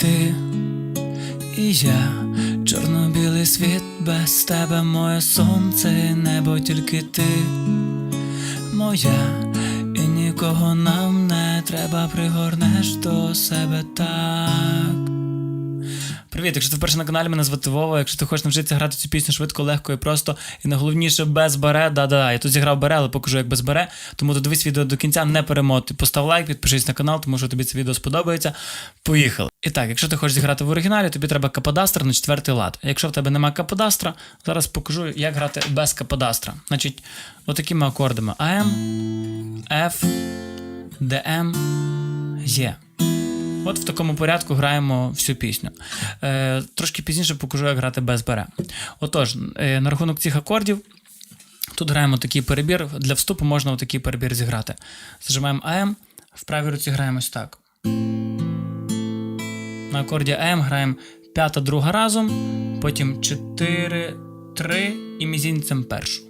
ти і я, чорно-білий світ без тебе, моє сонце, небо тільки ти моя, і нікого нам не треба, пригорнеш до себе так. Привіт, якщо ти вперше на каналі, мене звати Вова. Якщо ти хочеш навчитися грати цю пісню швидко, легко і просто, і найголовніше без баре, да-да, я тут зіграв баре, але покажу, як без баре. Тому додивись відео до кінця, не перемотуй. Постав лайк, підпишись на канал, тому що тобі це відео сподобається. Поїхали. І так, якщо ти хочеш зіграти в оригіналі, тобі треба каподастр на четвертий лад. Якщо в тебе немає каподастра, зараз покажу, як грати без каподастра. Значить, отакими акордами AM, F, DM, Е. От в такому порядку граємо всю пісню. Е, трошки пізніше покажу, як грати без бере. Отож, е, на рахунок цих акордів, тут граємо такий перебір. Для вступу можна такий перебір зіграти. Зажимаємо АМ, в правій руці граємо ось так. На акорді АМ граємо п'ята друга разом, потім 4, 3 і мізінцем першу.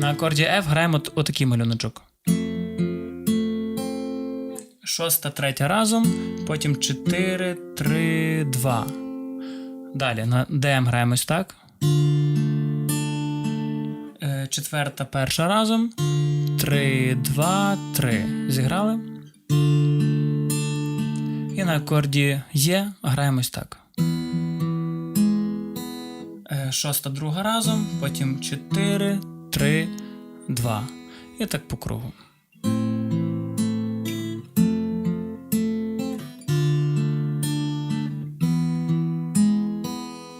На акорді F граємо от- отакий малюночок. Шоста, третя разом, потім 4, 3, 2. Далі на DM граємо ось так. Е, Четверта, перша разом. 3, 2, 3. Зіграли. І на акорді Є граємо ось так. Е, Шоста, друга разом, потім 4, 3, 2. І так по кругу.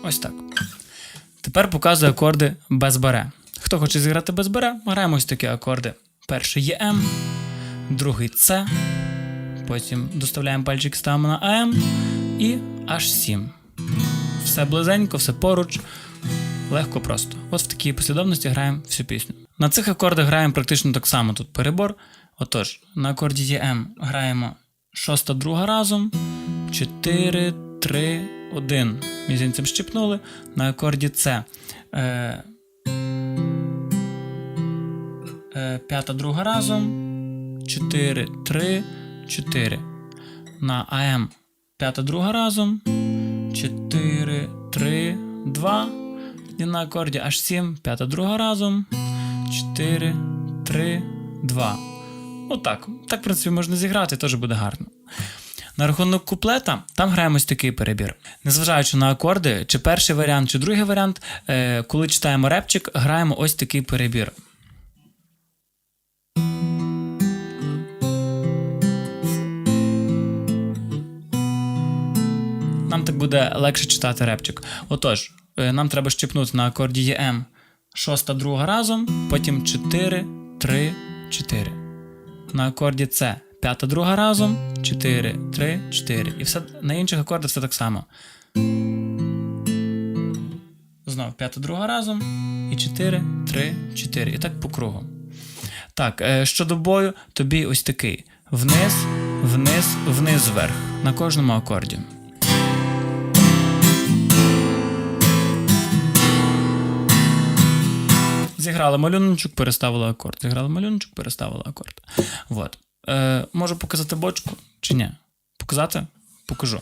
Ось так. Тепер показую акорди без баре. Хто хоче зіграти без баре, граємо ось такі акорди. Перший є М, другий С, потім доставляємо пальчик, ставимо на АМ і H7. Все близенько, все поруч, легко просто. От в такій послідовності граємо всю пісню. На цих акордах граємо практично так само тут перебор. Отож, на акорді є М граємо шоста друга разом, 4, 3, 1. Мізинцем щипнули. На акорді С. Е, е, п'ята друга разом. 4, 3, 4. На АМ п'ята друга разом. 4, 3, 2. І на акорді H7, п'ята друга разом. 4, 3, 2. Отак. Так, в принципі, можна зіграти, теж буде гарно. На рахунок куплета там граємо ось такий перебір. Незважаючи на акорди, чи перший варіант, чи другий варіант, е, коли читаємо репчик, граємо ось такий перебір. Нам так буде легше читати репчик. Отож, е, нам треба щепнути на акорді ЄМ шоста друга разом, потім 4, 3, 4. На акорді С п'ята друга разом, 4, 3, 4. І все на інших акордах все так само. Знов п'ята друга разом. І 4, 3, 4. І так по кругу. Так, е, щодо бою, тобі ось такий. Вниз, вниз, вниз, вверх. На кожному акорді. Зіграли малюночок, переставили акорд. Зіграли малюночок, переставили акорд. Вот. Е, можу показати бочку чи ні? Показати? Покажу.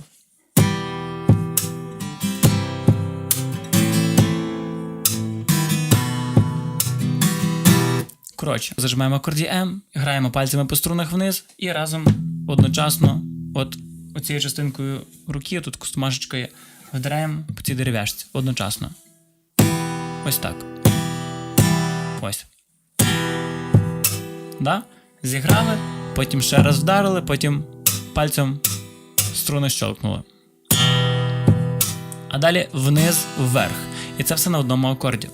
Коротше, зажимаємо акорді М, граємо пальцями по струнах вниз і разом одночасно, от оцією частинкою руки, тут костомашечка є, вдаряємо по цій дерев'яшці одночасно. Ось так. Ось. Да? Зіграли, потім ще раз вдарили, потім пальцем струни щелкнули. А далі вниз вверх. І це все на одному акорді.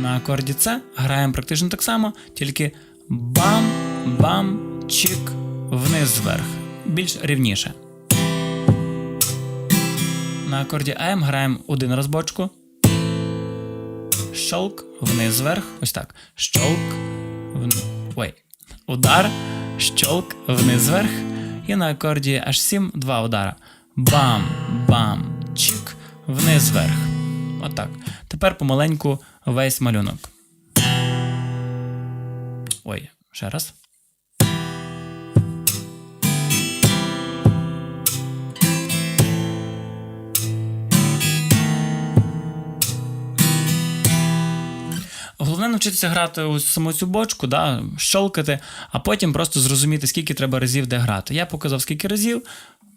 На акорді С граємо практично так само, тільки бам, бам, чик, вниз вверх. Більш рівніше. На акорді АМ граємо один раз бочку. Щолк, вниз вверх. Ось так. Щолк, Ой. Удар, щолк, вниз вверх. І на акорді H7 два удара. Бам, бам, чик, вниз вверх. Отак. Тепер помаленьку весь малюнок. Ой, ще раз. Навчитися грати у саму цю бочку, да, щолкати, а потім просто зрозуміти, скільки треба разів де грати. Я показав, скільки разів,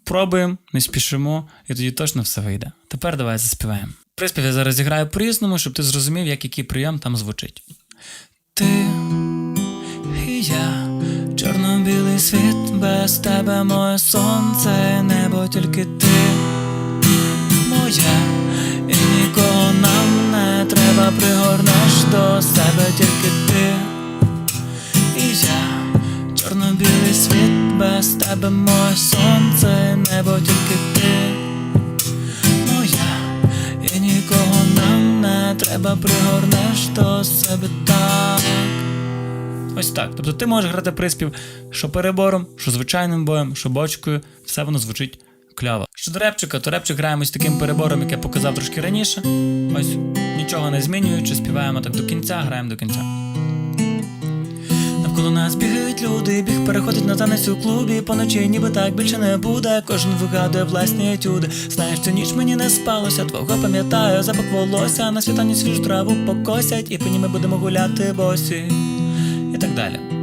пробуємо, не спішимо, і тоді точно все вийде. Тепер давай заспіваємо. Приспів я зараз зіграю по-різному, щоб ти зрозумів, як який прийом там звучить. Ти і я, чорно-білий світ, без тебе моє сонце, небо тільки ти тебе моє сонце, небо тільки ти моя, і нікого нам не треба, пригорнеш до себе так. Ось так. Тобто ти можеш грати приспів що перебором, що звичайним боєм, що бочкою, все воно звучить кльово. Щодо репчика, то репчик граємо з таким перебором, як я показав трошки раніше. Ось нічого не змінюючи, співаємо так до кінця, граємо до кінця. Навколо нас бігають люди, біг переходить на танець у клубі. Поночі ніби так більше не буде. Кожен вигадує власні етюди. Знаєш, цю ніч мені не спалося, твого пам'ятаю, запах волосся, на світанні свіжу траву покосять, і по ній ми будемо гуляти босі. І так далі.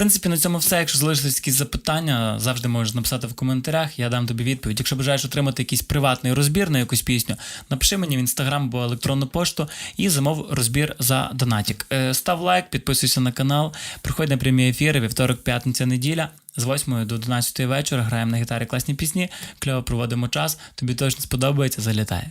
Принципі, на цьому все. Якщо залишились якісь запитання, завжди можеш написати в коментарях, я дам тобі відповідь. Якщо бажаєш отримати якийсь приватний розбір на якусь пісню, напиши мені в інстаграм або електронну пошту і замов розбір за донатік. Е, Став лайк, підписуйся на канал, приходь на прямі ефіри, вівторок, п'ятниця, неділя. З 8 до 11 вечора граємо на гітарі класні пісні, кльово проводимо час. Тобі точно сподобається, залітай.